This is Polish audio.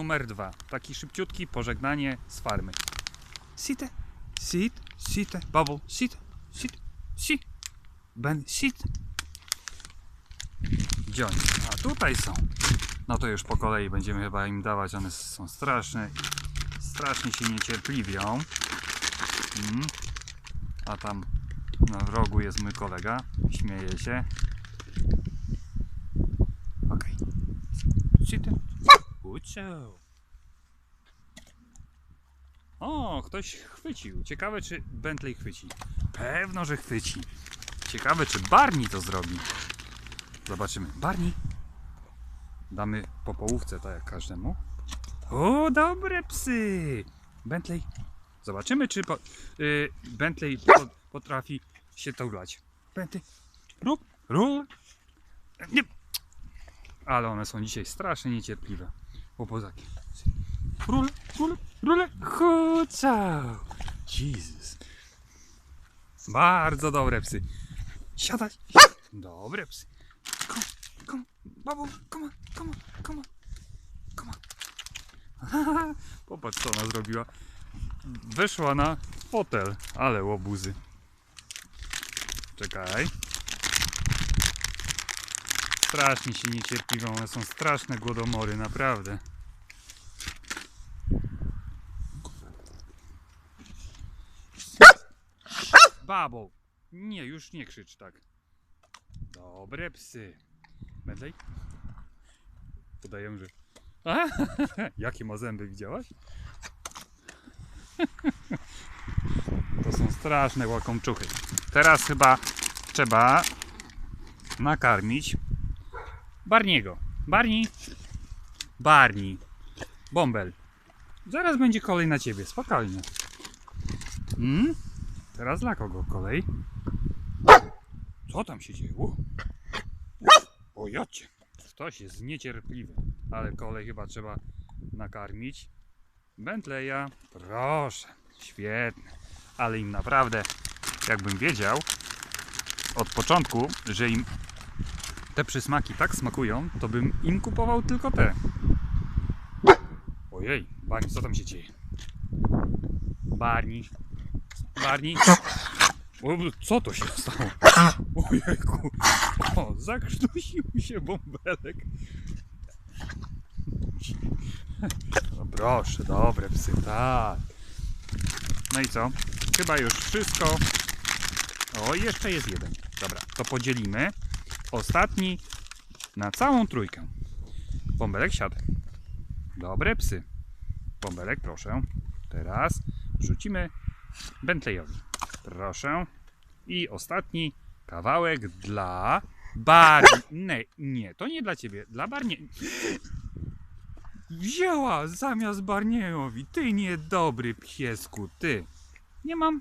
numer dwa. Taki szybciutki pożegnanie z farmy. Sit, sit, sit, bubble, sit, sit, sit. Ben, sit. Gdzie oni? A tutaj są. No to już po kolei będziemy chyba im dawać. One są straszne. Strasznie się niecierpliwią. Mm. A tam na rogu jest mój kolega. Śmieje się. Okej. Sit. Uciął. O, ktoś chwycił. Ciekawe, czy Bentley chwyci. Pewno, że chwyci. Ciekawe, czy Barney to zrobi. Zobaczymy. Barney. Damy po połówce, tak jak każdemu. O, dobre psy. Bentley. Zobaczymy, czy po, y, Bentley po, potrafi się tulać. Bentley. Rób, ról. Nie. Ale one są dzisiaj strasznie niecierpliwe. Łopozaki. Ról, ról, ról. Chucał. Jezus. Bardzo dobre psy. Siadać. Dobre psy. Kom, kom, babo, come on, come on. Popatrz, co ona zrobiła. Weszła na fotel, ale łobuzy. Czekaj. Strasznie się niecierpliwią, one są straszne głodomory, naprawdę. Babo, nie, już nie krzycz tak. Dobre psy. Bentley? Podaję, że... A? Jakie ma zęby, widziałaś? To są straszne łakomczuchy. Teraz chyba trzeba nakarmić Barniego. Barni. Barni. Bąbel. Zaraz będzie kolej na ciebie, spokojnie. Hmm? Teraz dla kogo kolej? Co tam się dzieje? U. O jocie. Ktoś jest niecierpliwy. Ale kolej chyba trzeba nakarmić. Bentleya. Proszę. Świetnie. Ale im naprawdę, jakbym wiedział od początku, że im te przysmaki tak smakują, to bym im kupował tylko te. Ojej, Barney, co tam się dzieje? Barney. Barney. O, co to się stało? Ojejku. O, zakrztusił się bąbelek. No proszę, dobre psy, tak. No i co? Chyba już wszystko. O, jeszcze jest jeden. Dobra, to podzielimy. Ostatni na całą trójkę. Bąbelek siadł. Dobre psy. Bąbelek, proszę. Teraz rzucimy Bentleyowi. Proszę. I ostatni kawałek dla Barney. Nie, nie, to nie dla ciebie. Dla Barney. Wzięła zamiast Barniejowi. Ty niedobry piesku, ty. Nie mam